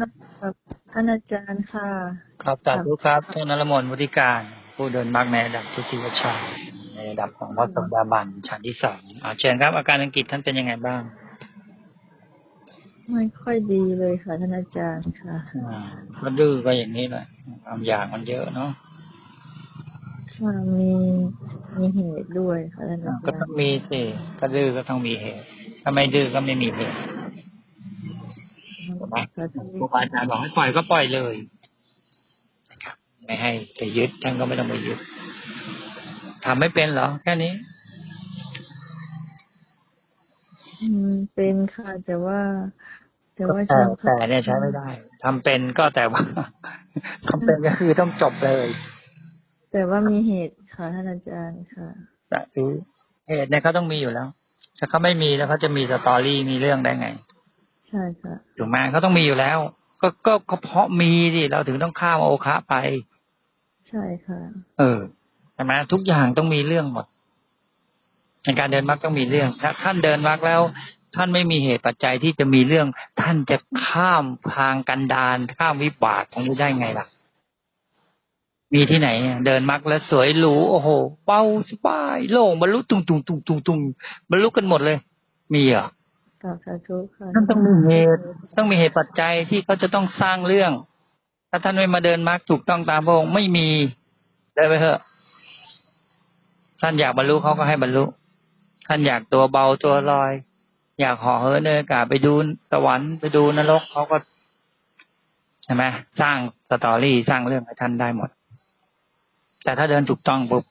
นะครับท่านอาจารย์ค่ะ ครับสาธุครับท่านนรมนวุฒิการ ผู้เดินมรรคในระดับทุติยชาติในระดับของพระสงฆ์ดาบันชั้นที่สองอาเชิญครับ อาการอังกฤษท่านเป็นยังไงบ้าง ไม่ค่อยดีเลยค่ะท่านอาจารย์ค่ะอ่าก็ดื้อก็อย่างนี้แหละความอยากมันเยอะเนาะค่ะมีมีเหตุด้วยค่ะท่านอาอ่าก็จารต้องย์มีสิก็ดื้อก็ต้องมีเหตุ ถ้าไม่ดื้อก็ไม่มีเหตุ สาธุครูบาอาจารย์บอกให้ปล่อยก็ปล่อยเลยนะครับ ไม่ให้ไปยึดท่านก็ไม่ต้องไปยึดทำไม่เป็นเหรอ แค่นี้ อืมเป็นค่ะ แต่ว่า แต่ว่าแต่ฉันแต่เนี่ยใช้ไม่ได้ทำเป็นก็แต่ว่าทำเป็นก็คือต้องจบเลย แต่ว่ามีเหตุค่ะท่านอาจารย์ค่ะแต่คือเหตุเนี่ยเขาต้องมีอยู่แล้ว ถ้าเขาไม่มีแล้วเขาจะมีสตอรี่มีเรื่องได้ไง ใช่ค่ะถูกไหมเขาต้องมีอยู่แล้วก็ก็ก็เพราะมีดิเราถึงต้องข้ามโอคะไป ใช่ค่ะ เออใช่ไหมทุกอย่างต้องมีเรื่องหมดในการเดินมรรคต้องมีเรื่อง ถ้าท่านเดินมรรคแล้ว ท่านไม่มีเหตุปัจจัยที่จะมีเรื่อง ท่านจะข้ามทางกันดารข้ามวิบากตรงนี้ได้ไงล่ะ มีที่ไหนอะเดินมรรคแล้วสวยหรูโอ้โหเบาสบายโล่งบรรลุตุงตุงตุงตุงตุงบรรลุกันหมดเลย มีเหรอ กราบสาธุค่ะท่านต้องมีเหตุ ต้องมีเหตุปัจจัยที่เขาจะต้องสร้างเรื่อง ถ้าท่านไม่มาเดินมรรคถูกต้องตามพระองค์ไม่มีเดินไปเถอะ ท่านอยากบรรลุเขาก็ให้บรรลุ ท่านอยากตัวเบาตัวลอย อยากห่อเหินในอากาศไปดูสวรรค์ไปดูนรกเขาก็ใช่ไหมสร้างสตอรี่สร้างเรื่องให้ท่านได้หมด แต่ถ้าเดินถูกต้องปุ๊บ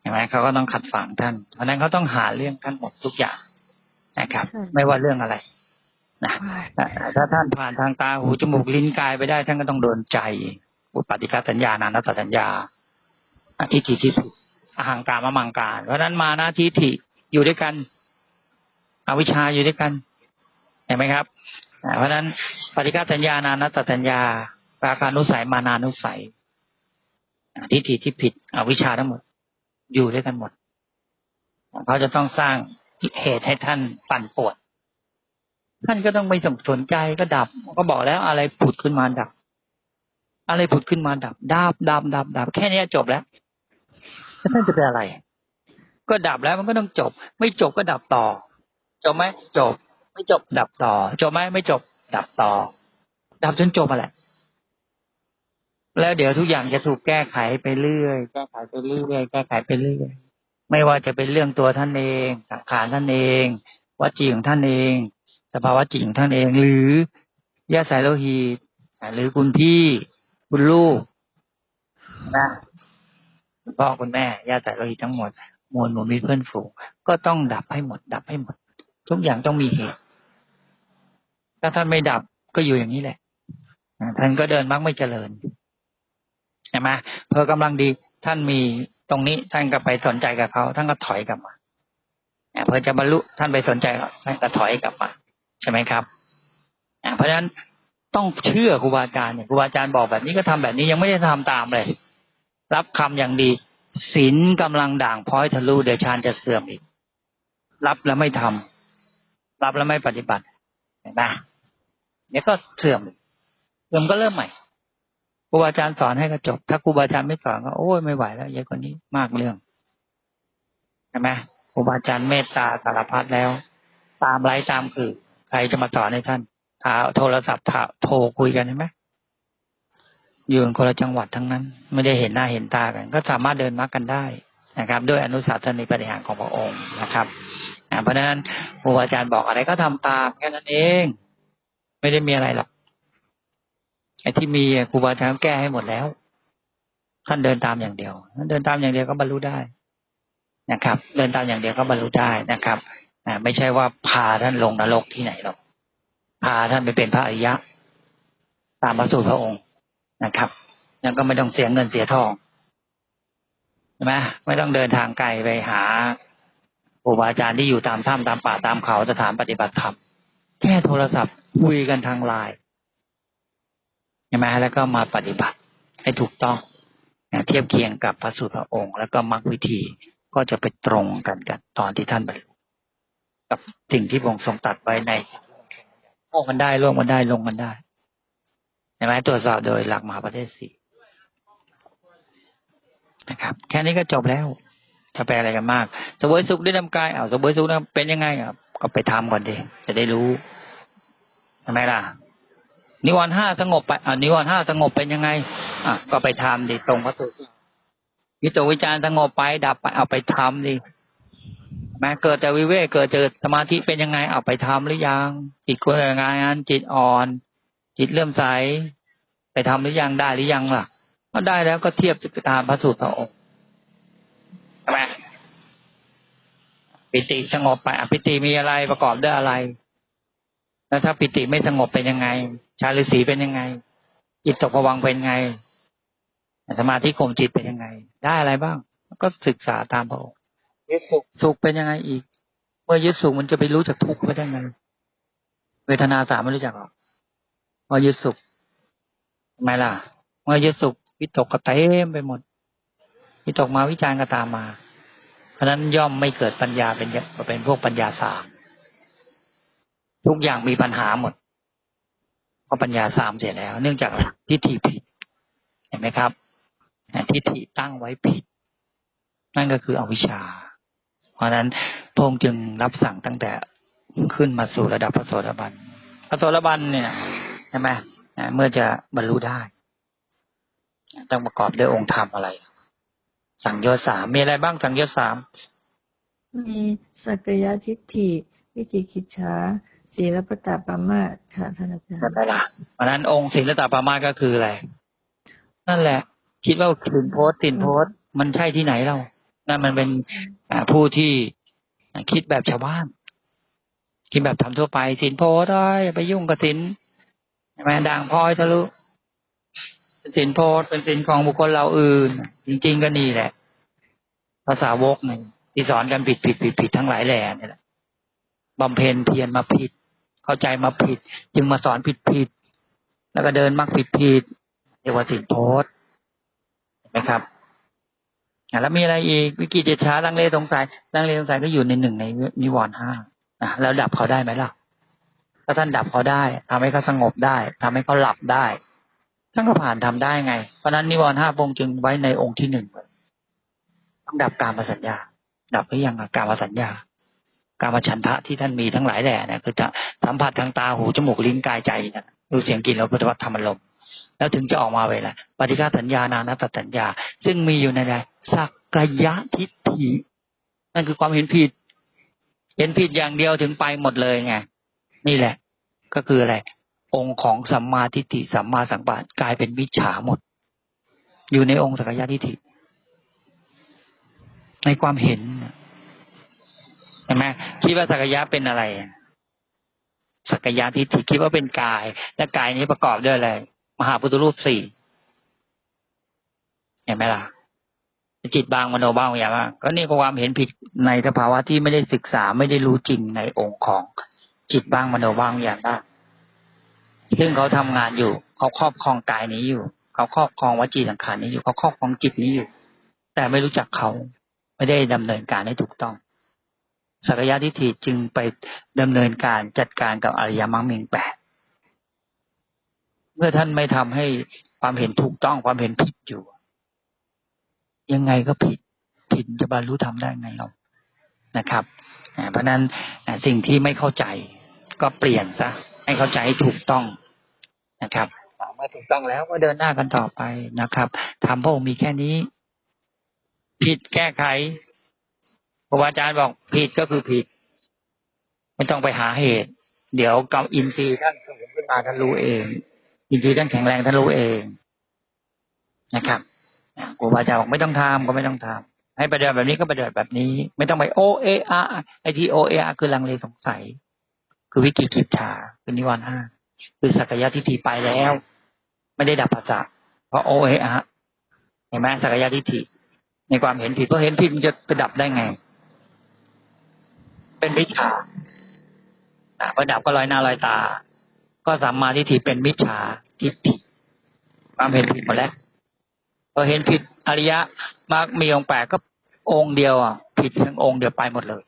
ใช่ไหมเขาก็ต้องขัดฝังท่านเพราะนั้นเขาต้องหาเรื่องท่านหมดทุกอย่าง นะครับ ไม่ว่าเรื่องอะไรนะแต่ถ้าท่านผ่านทางตาหูจมูกลิ้นกายไปได้ ท่านก็ต้องโดนใจอุปาติกาสัญญานานัตตสัญญาอธิจิทิฏฐิอหังการมมังการ เพราะฉะนั้นมานะทิฏฐิอยู่ด้วยกันอวิชชาอยู่ด้วยกันเห็นไหมครับอ่าเพราะฉะนั้นปฏิฆาสัญญานานัตตสัญญาปราการนุสัยมานานุสัยอ่าทิฏฐิที่ผิดอวิชชาทั้งหมด อยู่ด้วยกันหมด เขาจะต้องสร้าง เหตุให้ท่านปั่นป่วนท่านก็ต้องไม่สนใจก็ดับ ก็บอกแล้วอะไรผุดขึ้นมาดับ อะไรผุดขึ้นมาดับดับดับดับดับแค่เนี้ยจบแล้วแล้วท่านจะเป็นอะไร ก็ดับแล้วมันก็ต้องจบ ไม่จบก็ดับต่อ จบไหมจบ ไม่จบดับต่อ จบไหมไม่จบ ดับต่อ ดับจนจบมาแหละแล้วเดี๋ยวทุกอย่างจะถูกแก้ไขไปเรื่อย แก้ไขไปเรื่อย แก้ไขไปเรื่อย ไม่ว่าจะเป็นเรื่องตัวท่านเองสังขารท่านเองวจีของท่านเอง สภาวะจิตของท่านเอง หรือญาติสายโลหิตหรือคุณพี่คุณลูกนะคุณพ่อคุณแม่ญาติสายโลหิตทั้งหมดมวลหมู่มิตรเพื่อนฝูงก็ต้องดับให้หมด ดับให้หมด ทุกอย่างต้องมีเหตุ ถ้าท่านไม่ดับก็อยู่อย่างนี้แหละท่านก็เดินมักไม่เจริญใช่ไหมเพอกำลังดีท่านมี ตรงนี้ท่านก็ไปสนใจกับเขาท่านก็ถอยกลับมาเพื่อจะบรรลุท่านไปสนใจเขาท่านก็ถอยกลับมา ใช่ไหมครับเพราะฉะนั้นต้องเชื่อครูบาอาจารย์เนี่ยครูบาอาจารย์บอกแบบนี้ก็ทำแบบนี้ยังไม่ได้ทำตามเลย รับคำอย่างดีศีลกำลังด่างพร้อยทะลุเดี๋ยวฌานจะเสื่อมอีก รับแล้วไม่ทำรับแล้วไม่ปฏิบัติเห็นไหมเดี๋ยวก็เสื่อมเสื่อมก็เริ่มใหม่ ครูบาอาจารย์สอนให้ก็จบ ถ้าครูบาอาจารย์ไม่สอนก็โอ้ยไม่ไหวแล้วยายคนนี้มากเรื่องเห็นไหมครูบาอาจารย์เมตตาสารพัดแล้ว ตามไร้ตามคือ ใครจะมาสอนให้ท่านถาโทรศัพท์ถาโทรคุยกันใช่ไหมอยู่กันคนละจังหวัดทั้งนั้น ไม่ได้เห็นหน้าเห็นตากัน ก็สามารถเดินมากันได้นะครับ ด้วยอนุสาสนีปฏิหารของพระองค์นะครับเพราะฉะนั้นครูอาจารย์บอกอะไรก็ทำตามแค่นั้นเอง ไม่ได้มีอะไรหรอก ไอ้ที่มีครูบาอาจารย์แก้ให้หมดแล้ว ท่านเดินตามอย่างเดียวท่านเดินตามอย่างเดียวก็บรรลุได้นะครับ เดินตามอย่างเดียวก็บรรลุได้นะครับไม่ใช่ว่าพาท่านลงนรกที่ไหนหรอกพาท่านไปเป็นพระอริยะ ตามพระสูตรพระองค์นะครับแล้วก็ไม่ต้องเสียเงินเสียทองใช่ไหมไม่ต้องเดินทางไกลไปหาครูบาอาจารย์ที่อยู่ตามถ้ำตามป่าตามเขาสถานปฏิบัติธรรมแค่โทรศัพท์คุยกันทางไลน์ ใช่ไหมแล้วก็มาปฏิบัติให้ถูกต้องนะเทียบเคียงกับพระสูตรพระองค์ แล้วก็มรรควิธีก็จะไปตรงกันกันตอนที่ท่านบรรลุกับสิ่งที่พระองค์ทรงตัดไว้ในออกกันได้ร่วงมันได้ลงกันได้เห็นไหมตรวจสอบโดยหลักมหาประเทศสี่นะครับ แค่นี้ก็จบแล้วจะไปอะไรกันมากสวยสุขด้วยนำกายเอาสวยสุขนะเป็นยังไงอะก็ไปทำก่อนดิจะได้รู้ใช่ไหมล่ะ นิวรณ์ห้าสงบไปอ่านิวรณ์ห้าสงบเป็นยังไง อะ ก็ไปทำดิตรงพระสูตรวิตวิจารสงบไปดับไปเอาไปทำดิแม้เกิดแต่วิเวกเกิดเจอสมาธิเป็นยังไงเอาไปทำหรือยัง จิตควรงาน จิตอ่อน จิตเลื่อมใส ไปทำหรือยังได้หรือยังล่ะก็ได้แล้วก็เทียบตามพระสูตรพระองค์ใช่ไหมปิติสงบไปอปิติมีอะไรประกอบด้วยอะไร แล้วถ้าปิติไม่สงบเป็นยังไง ชาลิสีเป็นยังไงจิตตกผวังค์เป็นไง สมาธิกลมจิตเป็นยังไง ได้อะไรบ้าง ก็ศึกษาตามพระองค์ยึดสุขสุขเป็นยังไงอีก เมื่อยึดสุขมันจะไปรู้จักทุกข์ไปได้ไง เวทนาสามไม่รู้จักหรอกเมื่อยึดสุขทำไมล่ะ เมื่อยึดสุขวิตกก็เต็มไปหมดวิตกมาวิจารณ์ก็ตามมา เพราะฉะนั้นย่อมไม่เกิดปัญญาเป็นเป็นพวกปัญญาสามทุกอย่างมีปัญหาหมด เพราะปัญญาสามเสร็จแล้ว เนื่องจากทิฏฐิผิด เห็นไหมครับทิฏฐิตั้งไว้ผิด นั่นก็คืออวิชชา เพราะนั้นพงค์จึงรับสั่งตั้งแต่ขึ้นมาสู่ระดับพระโสดาบันพระโสดาบันเนี่ยใช่ไหมเมื่อจะบรรลุได้ ต้องประกอบด้วยองค์ธรรมอะไร สังโยชน์สามมีอะไรบ้างสังโยชน์สามมีสักยะทิฏฐิ วิจิกิจฉา ศีลปตาปามาสค่ะท่านอาจารย์ใช่ไหมล่ะเพราะนั้นองค์ศีลตาปามาสก็คืออะไรนั่นแหละ คิดว่าสินโพสสินโพสมันใช่ที่ไหนเรานั่นมันเป็นผู้ที่คิดแบบชาวบ้านคิดแบบทำทั่วไปสินโพสได้อย่าไปยุ่งกับสินใช่ไหมด่างพลอยทะลุสินโพสเป็นสินของบุคคลเราอื่น จริง ๆ ก็นี่แหละ ภาษาวกหนึ่งที่สอนกันผิดผิดผิดผิดทั้งหลายแหล่นี่แหละบำเพ็ญเพียรมาผิด เข้าใจมาผิด จึงมาสอนผิดผิดแล้วก็เดินมักผิดผิดเรียกว่าสินโพสเห็นไหมครับอะแล้วมีอะไรอีกวิกิจิตช้าลังเลสงสัยลังเลสงสัยก็อยู่ในหนึ่งในนิวรณ์ห้าอะแล้วดับเขาได้ไหมล่ะถ้าท่านดับเขาได้ทำให้เขาสงบได้ทำให้เขาหลับได้ท่านก็ผ่านทำได้ไง เพราะนั้นนิวรณ์ห้าองค์จึงไว้ในองค์ที่หนึ่งต้องดับการมาสัญญา ดับหรือยังการมาสัญญา การมาฉันทะที่ท่านมีทั้งหลายแหล่นี่ยคือสัมผัสทางตาหูจมูกลิ้นกายใจนะดูเสียงกลิ่นรสพุทธวัตธรรมอารมณ์แล้วถึงจะออกมาเวลาปฏิฆาสัญญานานัตสัญญา ซึ่งมีอยู่ในใดสักกายะทิฏฐินั่นคือความเห็นผิด เห็นผิดอย่างเดียวถึงไปหมดเลยไงนี่แหละ ก็คืออะไร องค์ของสัมมาทิฏฐิสัมมาสังกัปปะกลายเป็นวิชาหมด อยู่ในองค์สักกายะทิฏฐิในความเห็น น่ไหมคิดว่าสักกายะเป็นอะไร สักกายะทิฏฐิคิดว่าเป็นกาย และกายนี้ประกอบด้วยอะไรมหาพุทธรูปสี่เห็นไหมล่ะจิตบางมโนบางอย่างว่าก็นี่ก็ความเห็นผิดในสภาวะที่ไม่ได้ศึกษาไม่ได้รู้จริงในองค์ของจิตบางมโนบางอย่างได้ซึ่งเขาทำงานอยู่เขาครอบครองกายนี้อยู่ เขาครอบครองวจีสังขารนี้อยู่เขาครอบครองจิตนี้อยู่ แต่ไม่รู้จักเขาไม่ได้ดำเนินการให้ถูกต้อง สักยะทิฏฐิจึงไปดำเนินการจัดการกับอริยมรรคมีองแปดเมื่อท่านไม่ทำให้ความเห็นถูกต้องความเห็นผิดอยู่ ยังไงก็ผิด ผิดจะบรรลุธรรมได้ไงเรานะครับเพราะนั้นสิ่งที่ไม่เข้าใจก็เปลี่ยนซะให้เข้าใจให้ถูกต้องนะครับอ่าเมื่อถูกต้องแล้วก็เดินหน้ากันต่อไปนะครับทำพระองค์มีแค่นี้ ผิดแก้ไข ครูบาอาจารย์บอกผิดก็คือผิด ไม่ต้องไปหาเหตุ เดี๋ยวกำอินทรีย์ท่านสูงขึ้นมาท่านรู้เอง อินทรีย์ท่านแข็งแรงท่านรู้เองนะครับครูบาอาจารย์บอกไม่ต้องทำก็ไม่ต้องทำให้ปฏิบัติแบบนี้ก็ปฏิบัติแบบนี้ ไม่ต้องไปโอเออาไอทีโอเออาคือลังเลสงสัย คือวิกิกิจฉาคือนิวรณ์ห้าคือสักยะทิฏฐิไปแล้ว ไม่ได้ดับภาษาเพราะโอเออาเห็นไหมสักยะทิฏฐิในความเห็นผิดเพราะเห็นผิดมันจะไปดับได้ไง เป็นมิจฉาอะดับก็ลอยหน้าลอยตา ก็สัมมาทิฏฐิเป็นมิจฉาทิฏฐิความเห็นผิดหมดแล้วพอเห็นผิดอริยะมรรคมีองค์แปดก็องค์เดียวอะผิดทั้งองค์เดียวไปหมดเลย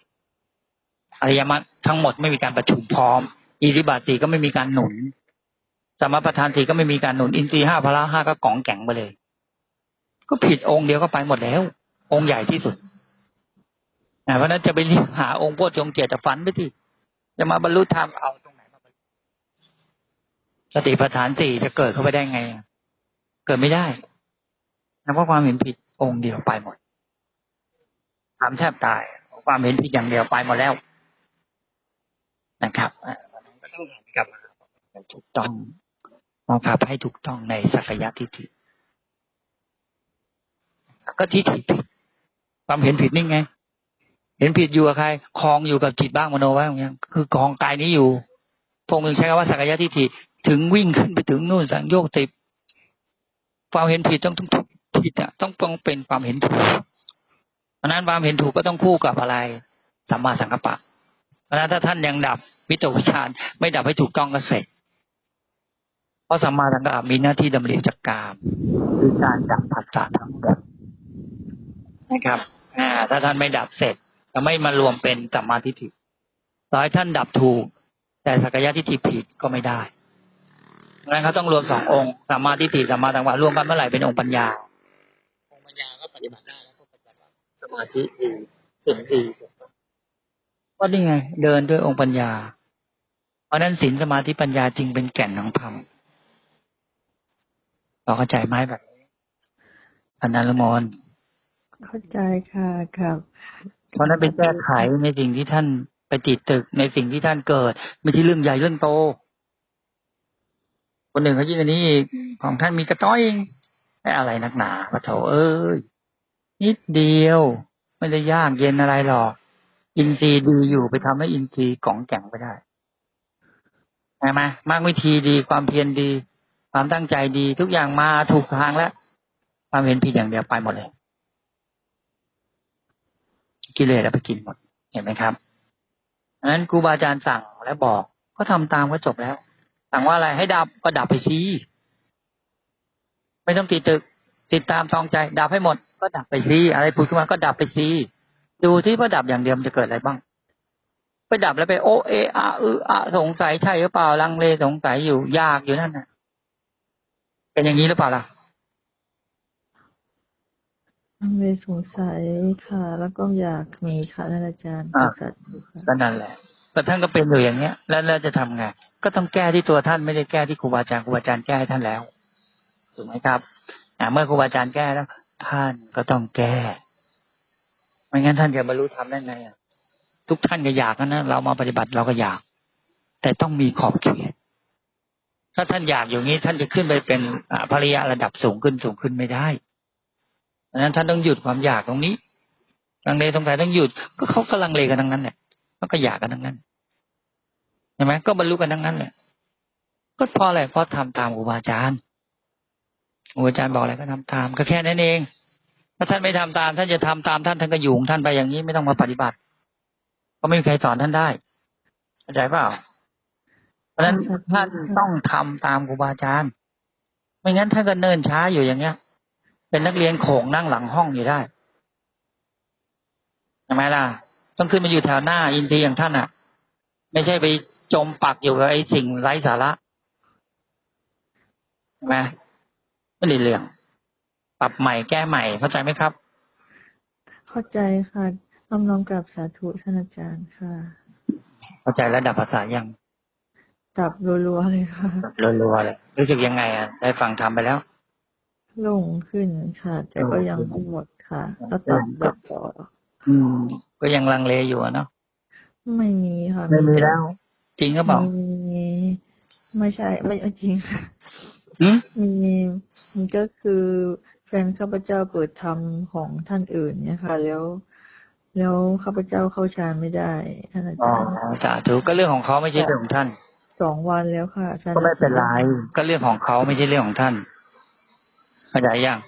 อริยมรรคทั้งหมดไม่มีการประชุมพร้อม อิธิบาทสีก็ไม่มีการหนุนสมประทานสีก็ไม่มีการหนุน อินทรีห้าพละห้าก็กองแก่งไปเลย ก็ผิดองค์เดียวก็ไปหมดแล้ว องค์ใหญ่ที่สุด เพราะนั้นจะไปรีบหาองค์โพชฌงค์เกียรติฝันไปที่จะมาบรรลุธรรมเอาตรงไหนมาบรรลุสติปัฏฐานสี่จะเกิดเข้าไปได้ไง เกิดไม่ได้นะเพราะความเห็นผิดองค์เดียวไปหมดทำแทบตาย ความเห็นผิดอย่างเดียวไปหมดแล้ว นะครับก็ต้องกลับมาถูกต้องบังคับให้ถูกต้องในสักยะทิฏฐิก็ทิฏฐิผิดความเห็นผิดนี่ไง เห็นผิดอยู่กับใครคลองอยู่กับจิตบ้างมโนบ้างอย่างเงี้ยคือกองกายนี้อยู่พงค์ใช้คำว่าสักยะทิฏฐิถึงวิ่งขึ้นไปถึงนู่นสังโยกติความเห็นผิดต้องต้องถูกผิดอะต้องต้องเป็นความเห็นถูกเพราะนั้นความเห็นถูกก็ต้องคู่กับอะไรสัมมาสังกัปปะ เพราะนั้นถ้าท่านยังดับวิตกวิจารณ์ไม่ดับให้ถูกต้องก็เสร็จเพราะสัมมาสังกัปปะมีหน้าที่ดำรินจักกามคือการดับผัสสะทั้งหมดนะครับอ่าถ้าท่านไม่ดับเสร็จ จะไม่มารวมเป็นสัมมาทิฏฐิต่อให้ท่านดับถูก แต่สักยะทิฏฐิผิดก็ไม่ได้เพราะฉะนั้นเขาต้องรวมสององค์สัมมาทิฏฐิสัมมาสังกัปปะรวมกันเมื่อไหร่เป็นองค์ปัญญา องค์ปัญญาก็ปฏิบัติได้แล้วก็ปฏิบัติสมาธิดีสิ่งดีก็นี่ไง เดินด้วยองค์ปัญญา เพราะฉะนั้นศีลสมาธิปัญญาจึงเป็นแก่นของธรรมเราเข้าใจไหมแบบนี้อันนั้นละมอนเข้าใจค่ะครับ เพราะนั้นเป็นแก้ไขในสิ่งที่ท่านไปติดตึกในสิ่งที่ท่านเกิด ไม่ใช่เรื่องใหญ่เรื่องโต คนหนึ่งเขายิ่งอันนี้อีกของท่านมีกระต้อยเองไม่อะไรนักหนาปะโถเอ้ยนิดเดียว ไม่ได้ยากเย็นอะไรหรอก อินทรีย์ดีอยู่ไปทำให้อินทรีย์กล่องแก่งไปได้ใช่ไหมมากวิธีดีความเพียรดี ความตั้งใจดี ทุกอย่างมาถูกทางแล้วความเห็นผิดอย่างเดียวไปหมดเลย กิเลสเอาไปกินหมดเห็นไหมครับอันนั้นครูบาอาจารย์สั่งแล้วบอก ก็ทำตามก็จบแล้ว สั่งว่าอะไรให้ดับก็ดับไปซีไม่ต้องติดตึก ติดตามตองใจ ดับให้หมด ก็ดับไปซีอะไรพูดขึ้นมาก็ดับไปซีดูที่ว่าดับอย่างเดียวมันจะเกิดอะไรบ้าง ไปดับแล้วไปโอเออาอืออะสงสัยใช่หรือเปล่าลังเลสงสัยอยู่ยากอยู่นั่นน่ะ เป็นอย่างนี้หรือเปล่าล่ะ ม่สงสัยค่ะ แล้วก็อยากมีค่ะท่านอาจารย์อ่าสาธุค่ะก็นั่นแหละก็ท่านก็เป็นอยู่อย่างเงี้ย แล้วแล้วจะทำไงก็ต้องแก้ที่ตัวท่านไม่ได้แก้ที่ครูบาอาจารย์ครูบาอาจารย์แก้ให้ท่านแล้วถูกไหมครับอ่าเมื่อครูบาอาจารย์แก้แล้ว ท่านก็ต้องแก้ไม่งั้นท่านจะบรรลุธรรมได้ไงอะทุกท่านก็อยากนะเรามาปฏิบัติเราก็อยาก แต่ต้องมีขอบเขตถ้าท่านอยากอย่างนี้ท่านจะขึ้นไปเป็นอ่าภริยะระดับสูงขึ้นสูงขึ้นไม่ได้ ดังนั้นท่านต้องหยุดความอยากตรงนี้ลังเลสงสัยต้องหยุด ก็เขากำลังเลกันทั้งนั้นแหละมันก็อยากกันทั้งนั้นใช่ไหมก็บรรลุกันทั้งนั้นแหละ ก็พราะอะไรเพราะทำตามครูบาอาจารย์ครูบาอาจารย์บอกอะไรก็ทำตาม ก็แค่นั้นเอง ถ้าท่านไม่ทำตาม ท่านจะทำตามท่านท่านก็อยู่ท่านไปอย่างนี้ไม่ต้องมาปฏิบัติ ก็ไม่มีใครสอนท่านได้เข้าใจเปล่าเพราะฉะนั้นท่านต้องทำตามครูบาอาจารย์ ไม่งั้นท่านก็เนินช้าอยู่อย่างเงี้ย เป็นนักเรียนโขงนั่งหลังห้องอยู่ได้ใช่ไหมล่ะ ต้องขึ้นมาอยู่แถวหน้า อินทรีย์อย่างท่านอะ ไม่ใช่ไปจมปักอยู่กับไอ้สิ่งไร้สาระใช่ไหมไม่ได้เรื่อง ปรับใหม่แก้ใหม่เข้าใจไหมครับ เข้าใจค่ะน้อมน้อมกลับสาธุท่านอาจารย์ค่ะ เข้าใจระดับภาษายังดับรัวๆเลยค่ะรัวๆเลยรู้สึกยังไงอะ ได้ฟังทำไปแล้วโล่งขึ้นค่ะ แต่ก็ยังไม่หมดค่ะ ก็ตัดแบบต่ออืม ก็ยังลังเลอยู่อะเนาะไม่มีค่ะไม่มีแล้ว จริงก็เปล่ามีไม่ใช่ ไม่ไม่จริงค่ะอืมมีมันก็คือแฟนข้าพเจ้าเปิดธรรมของท่านอื่นเนี่ยค่ะ แล้ว แล้วข้าพเจ้าเข้าฌานไม่ได้ท่านอาอ๋อจารย์สาธุก็เรื่องของเขาไม่ใช่เรื่องของท่าน สองวันแล้วค่ะอาจารย์ก็ไม่เป็นไรก็เรื่องของเขาไม่ใช่เรื่องของท่าน เข้าใจยัง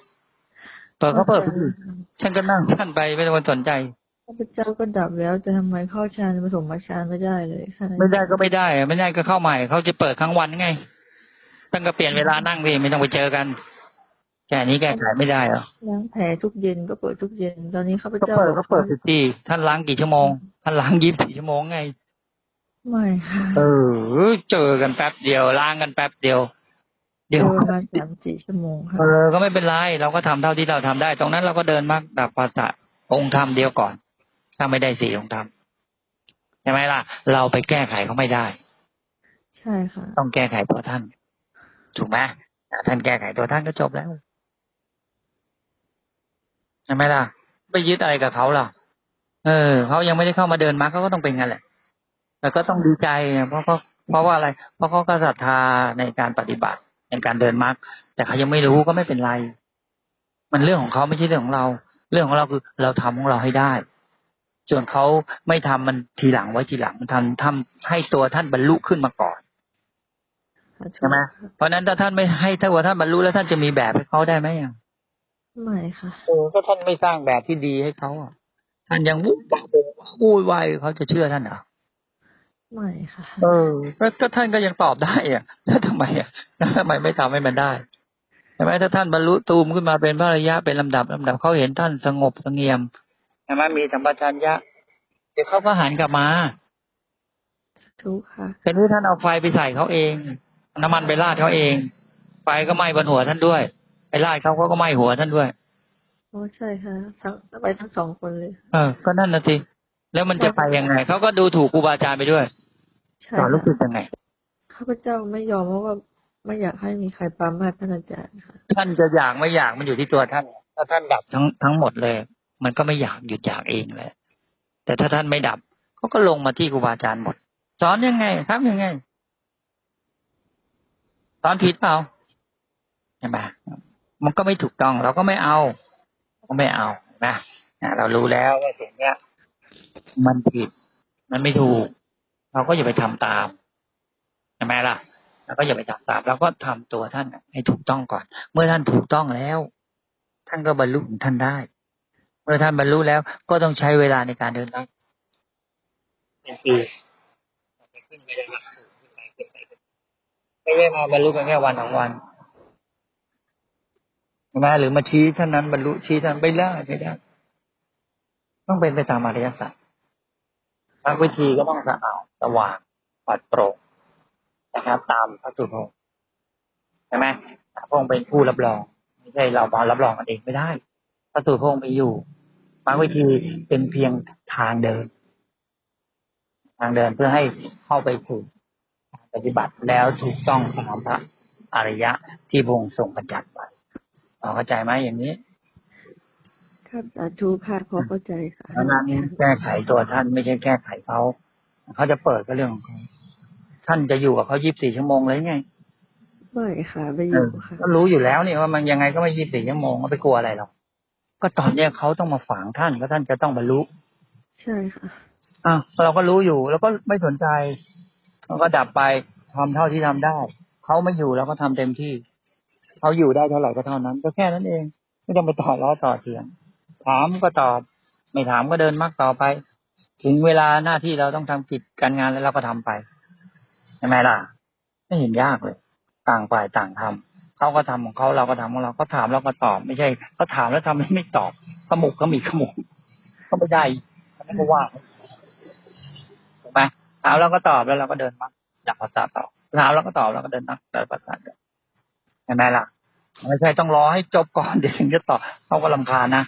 เปิดก็เปิดไปดิฉันก็นั่งท่านไปไม่ต้องมาสนใจข้าพเจ้าก็ดับแล้วแต่ทำไมเข้าฌานผสมฌานไม่ได้เลยค่ะไม่ได้ก็ไม่ได้อะไม่ได้ก็เข้าใหม่เขาจะเปิดทั้งวันไงตั้งก็เปลี่ยนเวลานั่งดิไม่ต้องไปเจอกันแค่นี้แก้ไขไม่ได้เหรอล้างแผลทุกเย็นก็เปิดทุกเย็น ตอนนี้ข้าพก็เจ้าเปิดก็เปิดสิท่านล้างกี่ชั่วโมงท่านล้างยี่สิบสี่ชั่วโมงไงไม่ค่ะเออ เจอกันแป๊บเดียวล้างกันแป๊บเดียว เจเดี๋ยวอประมาณสามสี่ชั่วโมงค่ะเออก็ไม่เป็นไรเราก็ทำเท่าที่เราทำได้ ตรงนั้นเราก็เดินมรรคดับภาษะองค์ธรรมเดียวก่อน ถ้าไม่ได้สี่องค์ธรรมใช่ไหมล่ะ เราไปแก้ไขเขาไม่ได้ ใช่ค่ะ ต้องแก้ไขตัวท่าน ถูกไหมอะท่านแก้ไขตัวท่านก็จบแล้วใช่ไหมล่ะไปยึดอะไรกับเขาล่ะ เออเขายังไม่ได้เข้ามาเดินมาเขาก็ต้องเป็นงั้นแหละแต่ก็ต้องดีใจเพราะเขาเพราะว่าอะไร เพราะเขาก็ศรัทธาในการปฏิบัติ ในการเดินมรรคแต่เขายังไม่รู้ก็ไม่เป็นไร มันเรื่องของเขาไม่ใช่เรื่องของเรา เรื่องของเราคือเราทำของเราให้ได้ ส่วนเขาไม่ทำมันทีหลังไว้ทีหลังทำทำให้ตัวท่านบรรลุขึ้นมาก่อนใช่ไหมเพราะฉะนั้นถ้าท่านไม่ให้ถ้าว่าท่านบรรลุแล้วท่านจะมีแบบให้เขาได้ไหมอะไม่ค่ะโอ้ก็ท่านไม่สร้างแบบที่ดีให้เขาอะท่านยังวุบวับวุ่นวายเขาจะเชื่อท่านเหรอ ไม่ค่ะ เออแล้วก็ท่านก็ยังตอบได้อะ แล้วทำไมอะแล้วทำไมไม่ทำให้มันได้ใช่ไหมถ้าท่านบรรลุตูมขึ้นมาเป็นพระอริยะเป็นลำดับลำดับเขาเห็นท่านสงบสงเงียมใช่ไหมมีธรรมชัญญะเดี๋ยวเขาก็หันกลับมาทุกค่ะแต่นี่ท่านเอาไฟไปใส่เขาเอง น้ำมันไปราดเขาเอง ไฟก็ไหม้บนหัวท่านด้วยไปราดเขาเขาก็ไหม้หัวท่านด้วยโอ้ใช่ค่ะทั้งไปทั้งสองคนเลย เออ ก็นั่นนะสิแล้วมันจะไปยังไงเขาก็ดูถูกครูบาอาจารย์ไปด้วย ใช่สอนลูกศิค่ะษย์ยังไงข้าพเจ้าไม่ยอมเพราะว่าไม่อยากให้มีใครปรามาสท่านอาจารย์ค่ะ ท่านจะอยากไม่อยากมันอยู่ที่ตัวท่าน ถ้าท่านดับทั้งทั้งหมดเลย มันก็ไม่อยากหยุดอยากเองเลยแต่ถ้าท่านไม่ดับเขาก็ลงมาที่ครูบาอาจารย์หมดสอนยังไงทำยังไงสอนผิดเปล่าใช่ไหมมันก็ไม่ถูกต้องเราก็ไม่เอาก็ไม่เอานะอะเรารู้แล้วว่าสิ่งเนี้ย มันผิด มันไม่ถูก เราก็อย่าไปทำตามใช่ไหมล่ะเราก็อย่าไปทำตามเราก็ทำตัวท่านให้ถูกต้องก่อน เมื่อท่านถูกต้องแล้ว ท่านก็บรรลุของท่านได้ เมื่อท่านบรรลุแล้ว ก็ต้องใช้เวลาในการเดินทางเป็นปีไปขึ้นไปขึ้นไปขึ้นไปไม่ได้มาบรรลุกันแค่วันสองวันใช่ไหมหรือมาชี้ท่านนั้นบรรลุชี้ท่านไม่ได้ไม่ได้ ต้องเป็นไปตามอริยสัจ บางวิธีก็ต้องสะอาดสว่างปลอดโปร่งนะครับ ตามพระสุทโธใช่ไหมพระองค์เป็นผู้รับรอง ไม่ใช่เรามารับรองกันเองไม่ได้ พระสุทโธมีอยู่บางวิธีเป็นเพียงทางเดิน ทางเดินเพื่อให้เข้าไปสู่การปฏิบัติแล้วถูกต้องตามพระอริยะที่พระองค์ทรงบัญญัติไว้เข้าใจไหมอย่างนี้ ครับสาธุค่ะพอเข้าใจค่ะเพราะฉะนั้นแก้ไขตัวท่านไม่ใช่แก้ไขเขาเขาจะเปิดก็เรื่องของเขาท่านจะอยู่กับเขายี่บสี่ชั่วโมงเลยไงไม่ค่ะไม่อเอยู่อค่ะก็รู้อยู่แล้วนี่ว่ามันยังไงก็ไม่ยี่บสี่ชั่วโมงก็ไปกลัวอะไรหรอกก็ตอนเนี้ยเขาต้องมาฝังท่านก็ท่านจะต้องบรรลุใช่ค่ะอะเราก็รู้อยู่ แล้วก็ไม่สนใจเราก็ดับไปทำเท่าที่ทำได้เขาไม่อยู่แล้วก็ทำเต็มที่เขาอยู่ได้เท่าไหร่ก็เท่านั้น ก็แค่นั้นเอง ไม่ต้องไปต่อล้อต่อเทียง ถามก็ตอบ ไม่ถามก็เดินมากต่อไป ถึงเวลาหน้าที่เราต้องทำกิจการงานแล้วเราก็ทำไปใช่ไหมล่ะ ไม่เห็นยากเลย ต่างฝ่ายต่างทำเขาก็ทำของเขาเราก็ทำของเราเขาถามเราก็ตอบ ไม่ใช่เขาถามแล้วทำแล้วไม่ตอบขมุกขมิขมุกก็ไม่ได้เขาก็ว่าถูกไหมถามเราก็ตอบแล้วเราก็เดินมาดับภาษาต่อถามเราก็ตอบเราก็เดินมาดับภาษาเห็นไหมล่ะไม่ใช่ต้องรอให้จบก่อนเดี๋ยวถึงจะตอบเขาก็ลำคาญนะ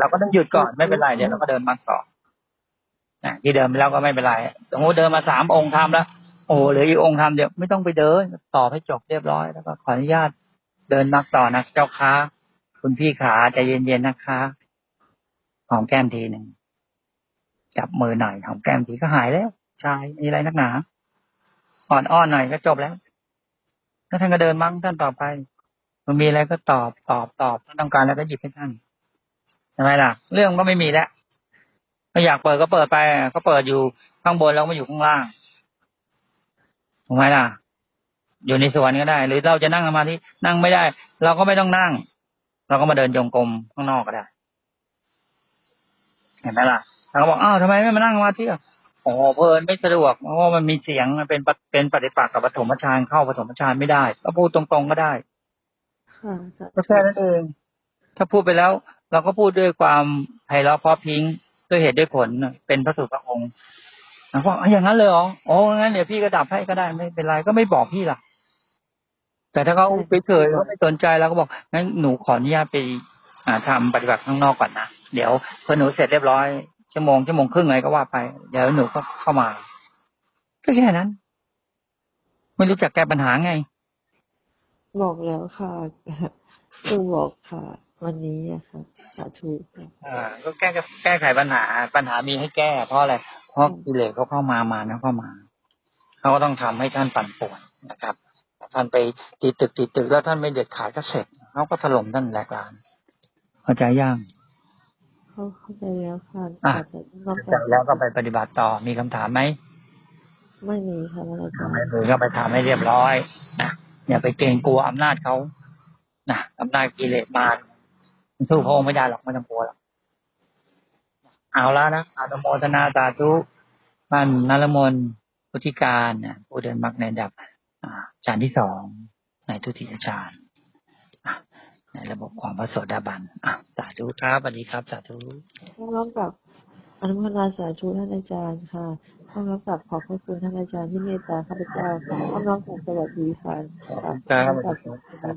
เราก็ต้องหยุดก่อนไม่เป็นไรเดี๋ยวเราก็เดินมาต่อนะที่เดิมเราก็ไม่เป็นไรสมมติเดินมาสามองค์ทำแล้ว โอ้เหลืออีกองค์ทำเดี๋ยวไม่ต้องไปเดินตอบให้จบเรียบร้อยแล้วก็ขออนุญาตเดินมักต่อนะเจ้าค้าคุณพี่ขาใจเย็นๆนะคะหอมแก้มทีหนึ่งจับมือหน่อยหอมแก้มทีก็หายแล้วชายมีอะไรนักหนาอ่อนอ้อนหน่อยก็จบแล้วแล้วท่านก็เดินมั้งท่านต่อไป มันมีอะไรก็ตอบตอบตอบท่าต้องการแล้วก็หยิบให้ท่านใช่ไหมล่ะ เรื่องก็ไม่มีแล้วถ้าอยากเปิดก็เปิดไปก็เปิดอยู่ข้างบนแล้วไม่อยู่ข้างล่างถูกไหมล่ะ อยู่ในสวนก็ได้ หรือเราจะนั่งสมาธินั่งไม่ได้ เราก็ไม่ต้องนั่ง เราก็มาเดินจงกรมข้างนอกก็ได้เห็นไหมล่ะเขาบอกอ้าวทำไมไม่มานั่งสมาธิอะโอ้เพลินไม่สะดวกเพราะว่ามันมีเสียงมันเป็นเป็นปฏิปักษ์กับปฐมฌานเข้าปฐมฌานไม่ได้ ก็พูดตรงๆก็ได้ ก็แค่นั้นเอง ถ้าพูดไปแล้ว เราก็พูดด้วยความไพเราะเพราะพิงด้วยเหตุด้วยผลเป็นพระสุตพระองค์นะว่าอ๋ออย่างนั้นเลยเหรอโอ้งั้นเดี๋ยวพี่ก็ดับให้ก็ได้ไม่เป็นไรก็ไม่บอกพี่ล่ะ แต่ถ้าเขาไปเฉยเขาไม่สนใจแล้วก็บอกงั้นหนูขออนุญาตไปอ่าทำปฏิบัติข้างนอกก่อนนะเดี๋ยวพอหนูเสร็จเรียบร้อยชั่วโมงชั่วโมงครึ่งอะไรก็ว่าไปเดี๋ยวหนูก็เข้ามาก็แค่นั้น ไม่รู้จักแก้ปัญหาไง บอกแล้วค่ะคือบอกค่ะ วันนี้อะค่ะสาธุค่ะอ่า ก็แก้แก้ไขปัญหา ปัญหามีให้แก้ เพราะอะไรเพราะกิเลสเขาเข้ามามานะเข้ามาเขาก็ต้องทำให้ท่านปั่นป่วนนะครับท่านไปตีตึกตีตึกแล้วท่านไม่เด็ดขาดก็เสร็จเขาก็ถล่มท่านแหลกลานเข้าใจยังเขาเข้าใจแล้วค่ะอะแต่ต้องเข้าใจแล้วก็ไปปฏิบัติต่อมีคำถามไหมไม่มีค่ะอาจารย์ไม่มีก็ไปทำให้เรียบร้อยนะ อย่าไปเกรงกลัวอำนาจเขานะอำนาจกิเลสมารมันสู้พระองค์ไม่ได้หรอกไม่ต้องกลัวหรอกเอาแล้วนะอนุโมทนาสาธุท่านนรมนพุทธิการนี่ผู้เดินมรรคในดับอ่าฌานที่สองในทุติยฌานในระบบของพระโสดาบันอะสาธุครับสวัสดีครับ สาธุต้องกับ อนุโมทนาสาธุท่านอาจารย์ค่ะต้องรับกับขอบพระคุณท่านอาจารย์ที่เมตตาข้าพเจ้าค่ะต้องกลับสวัสดีค่ะ ครับต้องรับกับสา